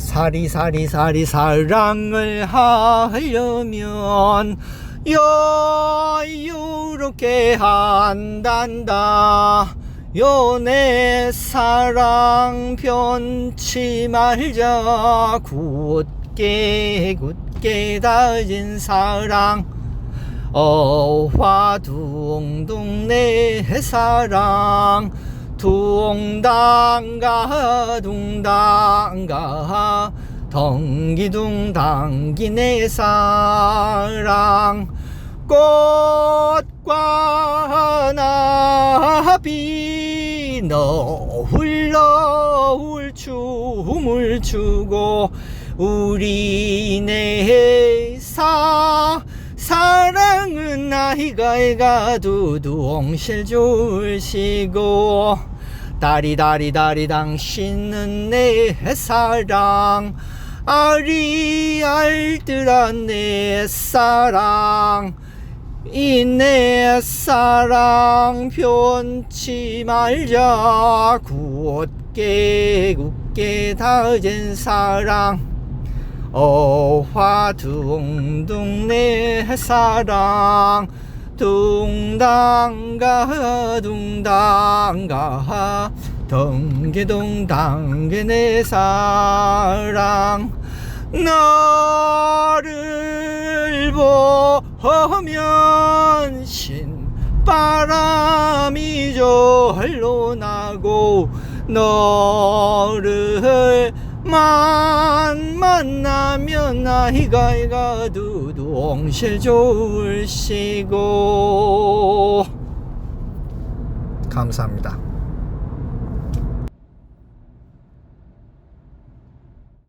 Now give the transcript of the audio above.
사리사리사리 사랑을 하려면 여유롭게 한단다 연애 사랑 변치 말자 굳게 굳게 다진 사랑 어화둥둥 내 사랑 둥당가 둥당가 덩기둥 당기 내 사랑. 꽃과 나비 너울 너울 춤을 추고 우리네 사 사랑은 나이가 애가 두둥실 줄시고 다리 다리 다리 당신은 내 사랑 아리알들아 내 사랑 이 내 사랑 변치 말자. 굳게 굳게 다진 사랑. 어화둥둥 내 사랑 둥당가 둥당가. 덩게동 당게 내 사랑. 너를 보면 신바람이 절로 나고 너를 만 만나면 나이가 이가 두둥실 좋을시고 감사합니다.